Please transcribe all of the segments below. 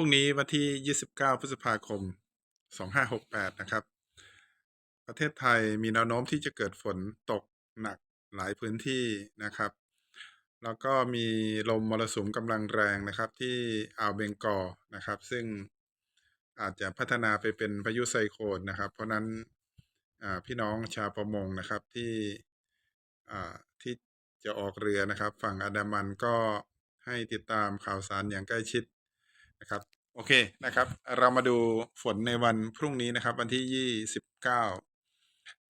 รุ่งนี้วันที่ 29 พฤษภาคม 2568 นะครับ ประเทศไทยมีแนวโน้มที่จะเกิดฝนตกหนักหลายพื้นที่นะครับ แล้วก็มีลมมรสุมกำลังแรงนะครับที่อ่าวเบงกอลนะครับ ซึ่งอาจจะพัฒนาไปเป็นพายุไซโคลนนะครับ เพราะนั้นพี่น้องชาวประมงนะครับที่ที่จะออกเรือนะครับ ฝั่งอันดามันก็ให้ติดตามข่าวสารอย่างใกล้ชิด นะครับโอเคนะครับ เรามาดูฝนในวันพรุ่งนี้นะครับ วันที่29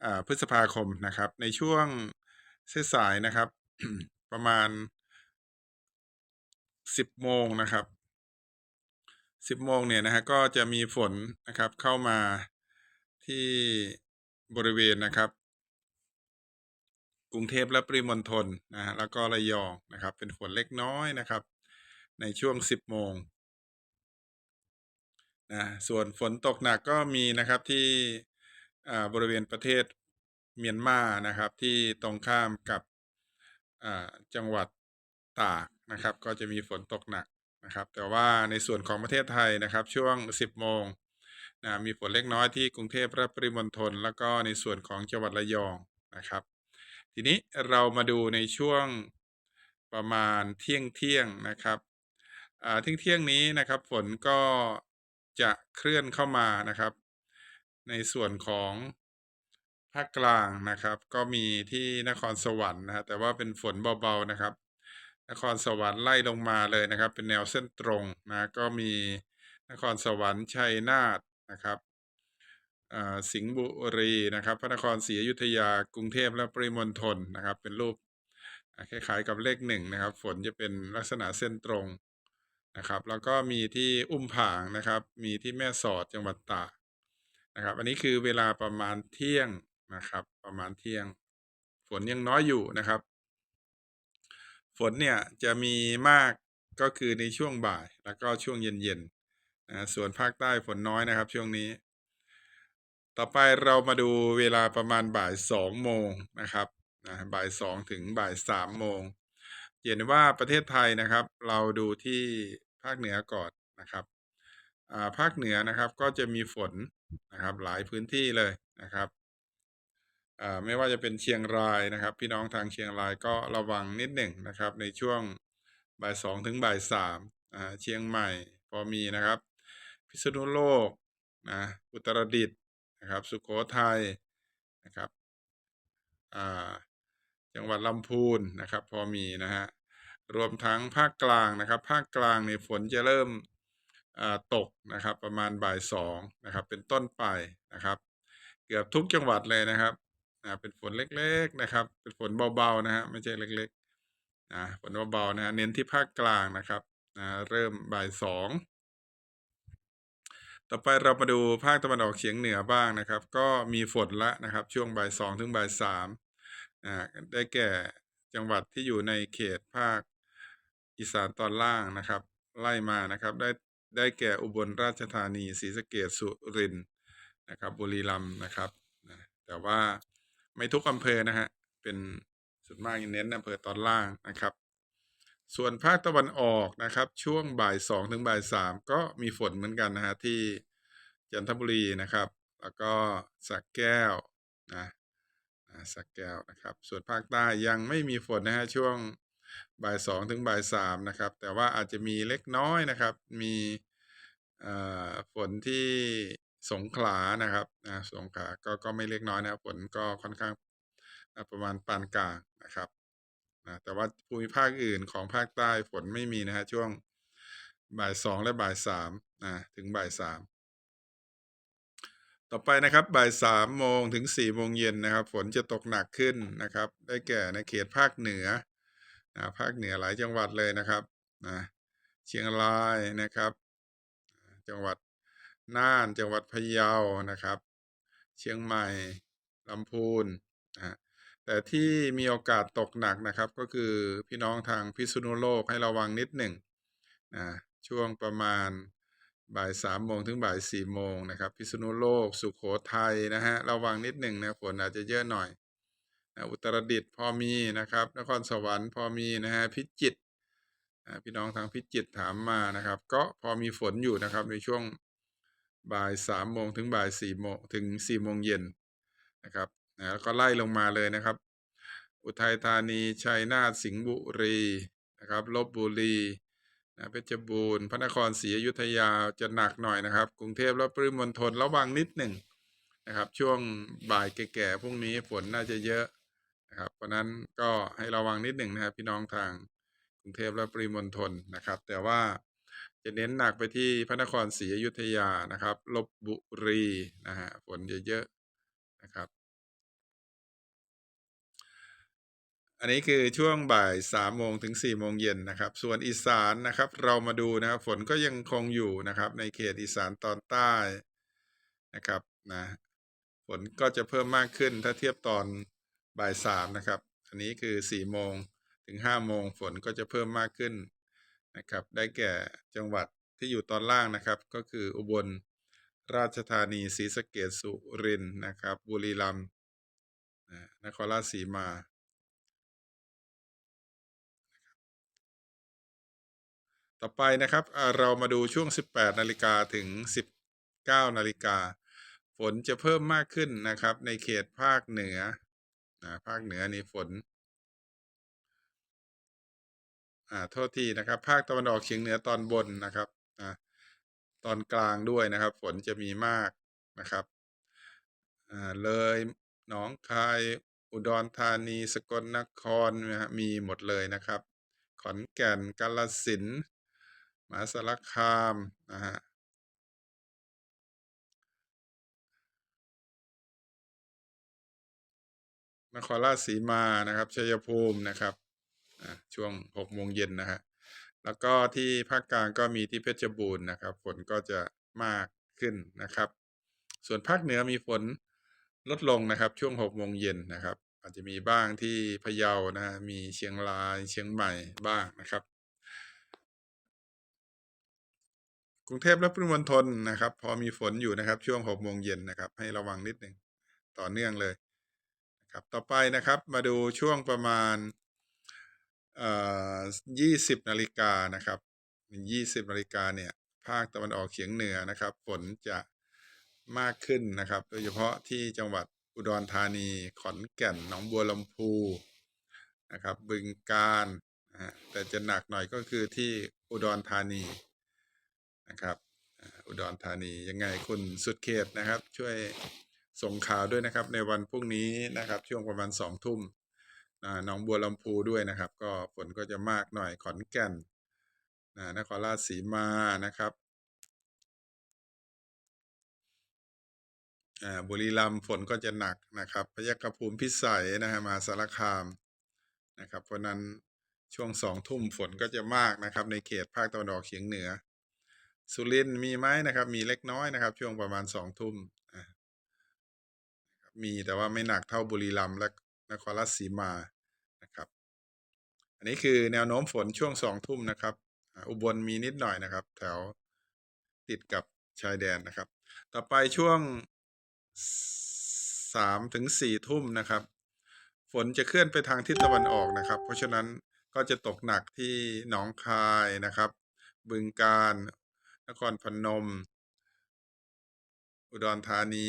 อ่าพฤษภาคมนะครับ ในช่วงเส้สายนะครับ ประมาณ10โมงนะครับ10โมงเนี่ยนะฮะก็จะมีฝนนะครับ เข้ามาที่บริเวณนะครับ กรุงเทพและปริมณฑลนะฮะแล้วก็ระยองนะครับ เป็นฝนเล็กน้อยนะครับ ในช่วง10โมง นะส่วนฝนตกหนักก็มีนะครับที่บริเวณประเทศเมียนมานะครับ ที่ตรงข้ามกับจังหวัดตากนะครับ ก็จะมีฝนตกหนักนะครับ แต่ว่าในส่วนของประเทศไทยนะครับ ช่วง 10 โมงนะมีฝนเล็กน้อยที่กรุงเทพและปริมณฑลแล้วก็ในส่วนของจังหวัดระยองนะครับ ทีนี้เรามาดูในช่วงประมาณเที่ยงเที่ยงนะครับเที่ยงเที่ยงนี้นะครับ ฝนก็ จะเคลื่อนเข้ามานะครับ ในส่วนของภาคกลางนะครับ ก็มีที่นครสวรรค์นะฮะแต่ว่าเป็นฝนเบาๆนะครับ นครสวรรค์ไล่ลงมาเลยนะครับ เป็นแนวเส้นตรงนะก็มีนครสวรรค์ชัยนาทนะครับอ่าสิงห์บุรีนะครับ พระนครศรีอยุธยากรุงเทพและปริมณฑลนะครับ เป็นรูปคล้ายๆกับเลขหนึ่งนะครับ ฝนจะเป็นลักษณะเส้นตรง นะครับแล้วก็มีที่อุ้มผางนะครับ มีที่แม่สอดจังหวัดตากนะครับ อันนี้คือเวลาประมาณเที่ยงนะครับ ประมาณเที่ยง ฝนยังน้อยอยู่นะครับ ฝนเนี่ยจะมีมากก็คือในช่วงบ่ายแล้วก็ช่วงเย็นๆนะส่วนภาคใต้ฝนน้อยนะครับ ช่วงนี้ ต่อไปเรามาดูเวลาประมาณบ่ายสองโมงนะครับนะบ่ายสองถึงบ่ายสามโมง เห็นว่าประเทศไทยนะครับ เราดูที่ภาคเหนือก่อนนะครับอ่าภาคเหนือนะครับก็จะมีฝนนะครับ หลายพื้นที่เลยนะครับอ่าไม่ว่าจะเป็นเชียงรายนะครับ พี่น้องทางเชียงรายก็ระวังนิดหนึ่งนะครับ ในช่วงบ่ายสองถึงบ่ายสามอ่าเชียงใหม่พอมีนะครับ พิษณุโลกนะอุตรดิตถ์นะครับ สุโขทัยนะครับอ่า จังหวัดลำพูนนะครับ พอมีนะฮะรวมทั้งภาคกลางนะครับ ภาคกลางในฝนจะเริ่มตกนะครับ ประมาณบ่ายสองนะครับ เป็นต้นไปนะครับ เกือบทุกจังหวัดเลยนะครับอ่าเป็นฝนเล็กๆนะครับ เป็นฝนเบาๆนะฮะไม่ใช่เล็กๆนะฝนเบาๆนะเน้นที่ภาคกลางนะครับนะเริ่มบ่ายสองต่อไปเรามาดูภาคตะวันออกเฉียงเหนือบ้างนะครับ ก็มีฝนละนะครับ ช่วงบ่ายสองถึงบ่ายสาม อ่าได้แก่จังหวัดที่อยู่ในเขตภาคอีสานตอนล่างนะครับ ไล่มานะครับได้ได้แก่อุบลราชธานีศรีสะเกษสุรินทร์นะครับบุรีรัมย์นะครับแต่ว่าไม่ทุกอำเภอนะฮะเป็นส่วนมากเน้นอำเภอตอนล่างนะครับ ส่วนภาคตะวันออกนะครับ ช่วงบ่ายสองถึงบ่ายสามก็มีฝนเหมือนกันนะฮะที่จันทบุรีนะครับ แล้วก็สระแก้วนะ สระแก้วนะครับ ส่วนภาคใต้ยังไม่มีฝนนะฮะช่วงบ่ายสองถึงบ่ายสามนะครับ แต่ว่าอาจจะมีเล็กน้อยนะครับ มีฝนที่สงขลานะครับนะสงขลาก็ก็ไม่เล็กน้อยนะครับฝนก็ค่อนข้างประมาณปานกลางนะครับนะแต่ว่าภูมิภาคอื่นของภาคใต้ฝนไม่มีนะฮะช่วงบ่ายสองและบ่ายสามนะถึงบ่ายสาม ต่อไปนะครับบ่ายสามโมงถึงสี่โมงเย็นนะครับ ฝนจะตกหนักขึ้นนะครับ ได้แก่ในเขตภาคเหนือนะภาคเหนือหลายจังหวัดเลยนะครับนะเชียงรายนะครับ จังหวัดน่านจังหวัดพะเยานะครับ เชียงใหม่ลำพูนนะแต่ที่มีโอกาสตกหนักนะครับ ก็คือพี่น้องทางพิษณุโลกให้ระวังนิดหนึ่งนะช่วงประมาณ บ่ายสามโมงถึงบ่ายสี่โมงนะครับพิษณุโลก สุโขทัยนะฮะระวังนิดหนึ่งนะฝนอาจจะเยอะหน่อยนะอุตรดิตถ์พอมีนะครับ นครสวรรค์พอมีนะฮะพิจิตรพี่น้องทางพิจิตรถามมานะครับ ก็พอมีฝนอยู่นะครับในช่วงบ่ายสามโมงถึงบ่ายสี่โมงถึงสี่โมงเย็นนะครับนะแล้วก็ไล่ลงมาเลยนะครับ อุทัยธานีชัยนาทสิงห์บุรีนะครับลบบุรี นะเพชรบูรณ์พระนครศรีอยุธยาจะหนักหน่อยนะครับ กรุงเทพและปริมณฑลระวังนิดหนึ่งนะครับ ช่วงบ่ายแก่ๆพรุ่งนี้ฝนน่าจะเยอะนะครับ เพราะนั้นก็ให้ระวังนิดหนึ่งนะครับพี่น้องทางกรุงเทพและปริมณฑลนะครับ แต่ว่าจะเน้นหนักไปที่พระนครศรีอยุธยานะครับลบบุรีนะฮะฝนเยอะๆนะครับ อันนี้คือช่วงบ่ายสามโมงถึงสี่โมงเย็นนะครับ ส่วนอีสานนะครับ เรามาดูนะครับฝนก็ยังคงอยู่นะครับ ในเขตอีสานตอนใต้นะครับนะฝนก็จะเพิ่มมากขึ้นถ้าเทียบตอนบ่ายสามนะครับ อันนี้คือสี่โมงถึงห้าโมงฝนก็จะเพิ่มมากขึ้นนะครับ ได้แก่จังหวัดที่อยู่ตอนล่างนะครับ ก็คืออุบลราชธานีศรีสะเกษสุรินทร์นะครับ บุรีรัมย์นครราชสีมา ต่อไปนะครับเรามาดูช่วง 18 นาฬิกาถึง 19 นาฬิกา ฝนจะเพิ่มมากขึ้นนะครับ ในเขตภาคเหนือนะภาคเหนือนี่ฝนอ่าโทษทีนะครับ ภาคตะวันออกเฉียงเหนือตอนบนนะครับนะตอนกลางด้วยนะครับ ฝนจะมีมากนะครับอ่าเลยหนองคายอุดรธานีสกลนครมีหมดเลยนะครับ ขอนแก่นกาฬสินธ์ มหาสารคามนะฮะนครราชสีมานะครับชัยภูมินะครับช่วงหกโมงเย็นนะฮะแล้วก็ที่ภาคกลางก็มีที่เพชรบูรณ์นะครับ ฝนก็จะมากขึ้นนะครับ ส่วนภาคเหนือมีฝนลดลงนะครับ ช่วงหกโมงเย็นนะครับ อาจจะมีบ้างที่พะเยานะฮะมีเชียงรายเชียงใหม่บ้างนะครับ กรุงเทพและปริมณฑลนะครับ พอมีฝนอยู่นะครับ ช่วงหกโมงเย็นนะครับ ให้ระวังนิดหนึ่งต่อเนื่องเลยนะครับต่อไปนะครับมาดูช่วงประมาณยี่สิบนาฬิกานะครับยี่สิบนาฬิกาเนี่ยภาคตะวันออกเฉียงเหนือนะครับฝนจะมากขึ้นนะครับ โดยเฉพาะที่จังหวัดอุดรธานี ขอนแก่น หนองบัวลำพูนะครับบึงกาฬแต่จะหนักหน่อยก็คือที่อุดรธานี นะครับอุดรธานียังไงคุณสุดเขตนะครับ ช่วยส่งข่าวด้วยนะครับ ในวันพรุ่งนี้นะครับ ช่วงประมาณสองทุ่มอ่าหนองบัวลำพูด้วยนะครับ ก็ฝนก็จะมากหน่อยขอนแก่นนครราชสีมานะครับบุรีรัมย์ฝนก็จะหนักนะครับ พยัคฆภูมิพิสัยนะฮะมาสารคามนะครับ เพราะนั้นช่วงสองทุ่มฝนก็จะมากนะครับ ในเขตภาคตะวันออกเฉียงเหนือ สุรินมีไหมนะครับ มีเล็กน้อยนะครับ ช่วงประมาณสองทุ่มมีแต่ว่าไม่หนักเท่าบุรีรัมย์และนครราชสีมานะครับ อันนี้คือแนวโน้มฝนช่วงสองทุ่มนะครับ อุบลมีนิดหน่อยนะครับ แถวติดกับชายแดนนะครับ ต่อไปช่วงสามถึงสี่ทุ่มนะครับ ฝนจะเคลื่อนไปทางทิศตะวันออกนะครับ เพราะฉะนั้นก็จะตกหนักที่หนองคายนะครับ บึงกาฬ นครพนม อุดรธานี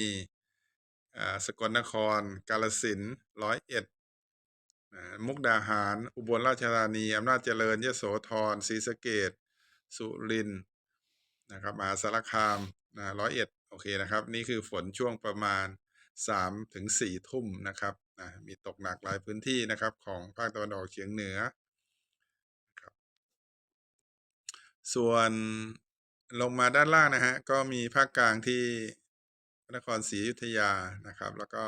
อ่าสกลนคร กาฬสินร้อยเอ็ดมุกดาหาร อุบลราชธานี อำนาจเจริญยโสธรศรีสะเกษสุรินทร์นะครับมหาสารคามนะร้อยเอ็ดโอเคนะครับ นี่คือฝนช่วงประมาณสามถึงสี่ทุ่มนะครับนะมีตกหนักหลายพื้นที่นะครับของภาคตะวันออกเฉียงเหนือครับส่วน ลงมาด้านล่างนะฮะ ก็มีภาคกลางที่พระนครศรีอยุธยานะครับ แล้วก็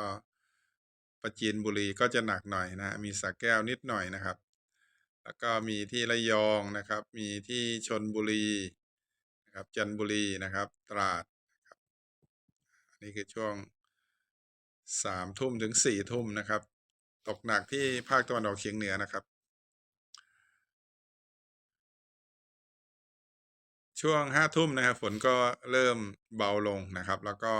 ประจีนบุรีก็จะหนักหน่อยนะฮะมีสระแก้วนิดหน่อยนะครับ แล้วก็มีที่ระยองนะครับ มีที่ชนบุรีนะครับจันบุรีนะครับ ตราดนะครับอันนี้คือช่วงสามทุ่มถึงสี่ทุ่มนะครับ ตกหนักที่ภาคตะวันออกเฉียงเหนือนะครับ ช่วงห้าทุ่มนะครับฝนก็เริ่มเบาลงนะครับ แล้วก็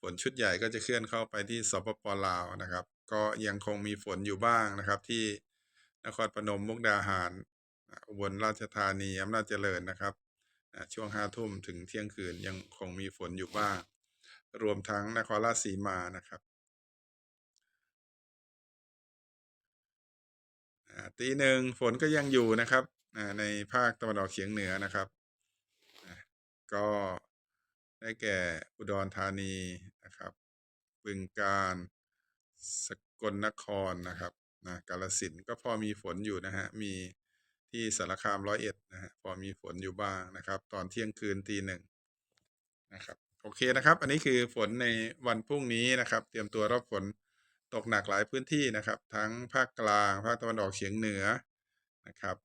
ฝนชุดใหญ่ก็จะเคลื่อนเข้าไปที่สปปลาวนะครับ ก็ยังคงมีฝนอยู่บ้างนะครับ ที่นครพนมมุกดาหารอุบลราชธานีอำนาจเจริญนะครับช่วง5ทุ่มถึงเที่ยงคืนยังคงมีฝนอยู่บ้าง รวมทั้งนครราชสีมานะครับตีหนึ่งฝนก็ยังอยู่นะครับในภาคตะวันออกเฉียงเหนือนะครับ ก็ได้แก่อุดรธานีนะครับบึงกาฬสกลนครนะครับนะกาฬสินก็พอมีฝนอยู่นะฮะมีที่สารคามร้อยเอ็ดนะฮะพอมีฝนอยู่บ้างนะครับ ตอนเที่ยงคืนตีหนึ่งนะครับโอเคนะครับ อันนี้คือฝนในวันพรุ่งนี้นะครับ เตรียมตัวรับฝนตกหนักหลายพื้นที่นะครับ ทั้งภาคกลางภาคตะวันออกเฉียงเหนือนะครับ